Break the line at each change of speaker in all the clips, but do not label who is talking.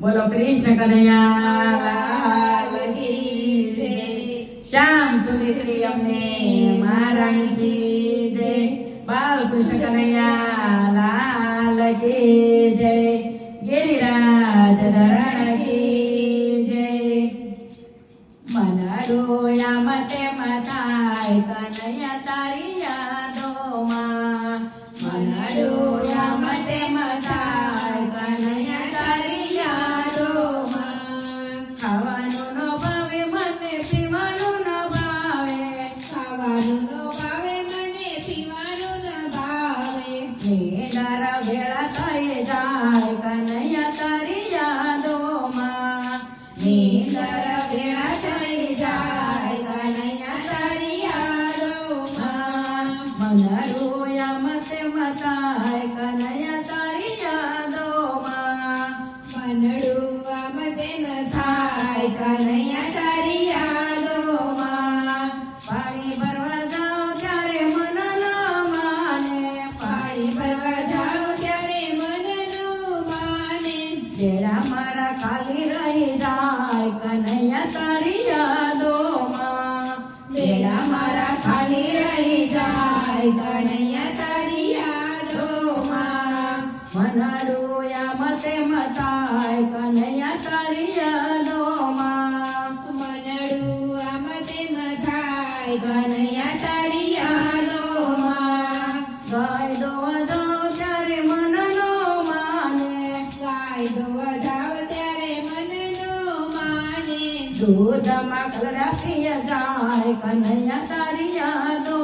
બોલો કૃષ્ણ કનૈયા શ્યામ સુની શ્રી અમને મહારાણી કી જય. બાલ કૃષ્ણ કનૈયા લાલ કી જય. ગિરિરાજ ધરણ કી मता સુધમાં કલરાફિયા જાય કનૈયા તારી
યાદો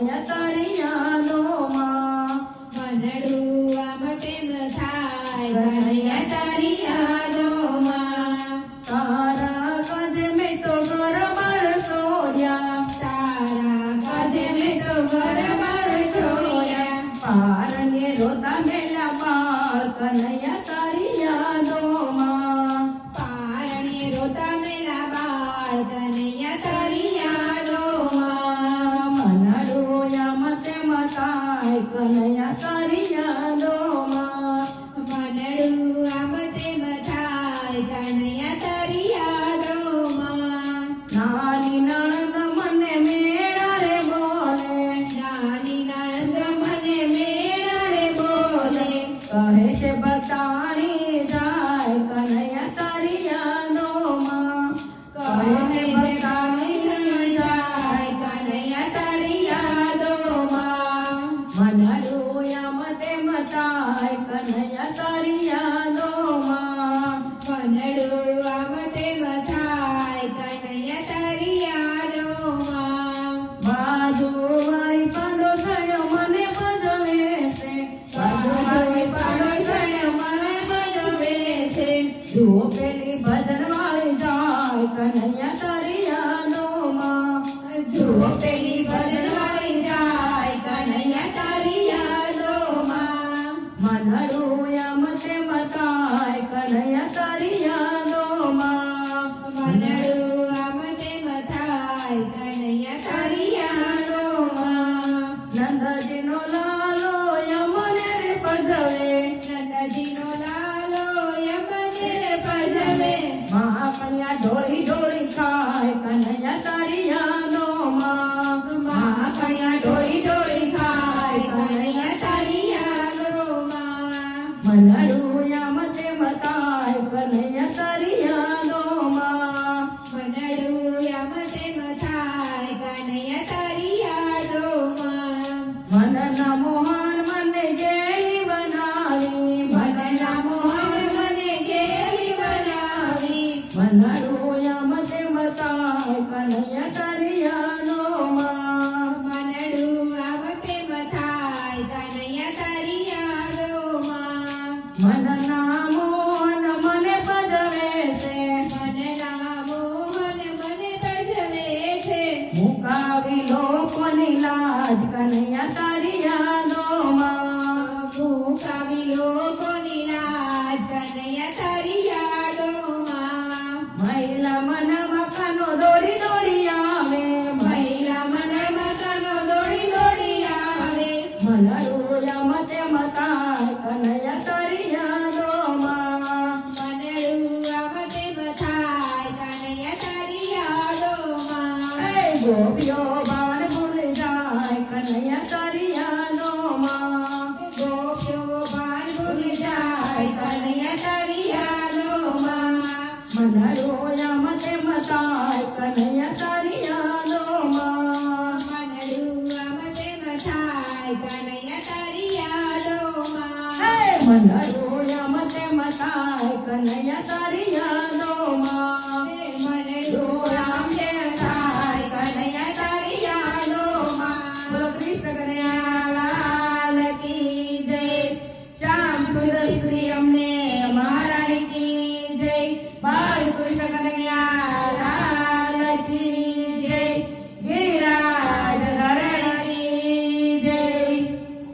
Yatarinalo જો પેલી બદલવાળી જાય કનૈયા તરિયાનો માં જો પેલી બદલવાળી જાય કનૈયા તરિયાનો માં
મનડું એમ તેમ
તા ಮನವ ಕನುದೊರೆ Yes.